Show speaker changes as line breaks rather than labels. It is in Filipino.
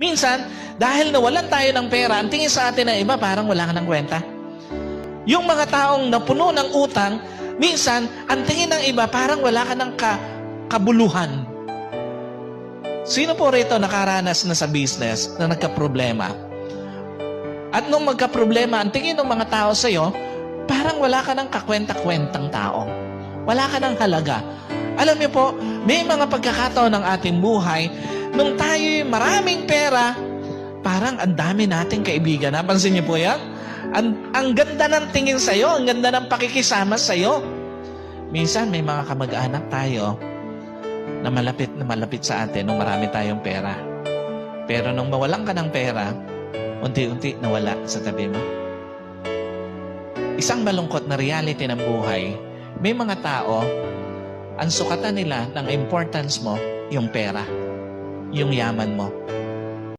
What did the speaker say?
Minsan, dahil nawalan tayo ng pera, ang tingin sa atin ng iba, parang wala ka ng kwenta. Yung mga taong napuno ng utang, minsan, ang tingin ng iba, parang wala ka ng ka, kabuluhan. Sino po rito nakaranas na sa business na nagka-problema? At nung magka-problema, ang tingin ng mga tao sa'yo, parang wala ka ng kakwenta-kwentang tao. Wala ka ng halaga. Alam niyo po, may mga pagkakataon ng ating buhay, nung tayo'y maraming pera, parang ang dami nating kaibigan. Napansin niyo po yan? Ang, ang ganda ng tingin sa'yo, ang ganda ng pakikisama sa'yo. Minsan may mga kamag-anak tayo na malapit na malapit sa atin nung marami tayong pera. Pero nung mawalan ka ng pera, unti-unti nawala sa tabi mo. Isang malungkot na reality ng buhay, may mga tao, ang sukatan nila ng importance mo, yung pera, yung yaman mo.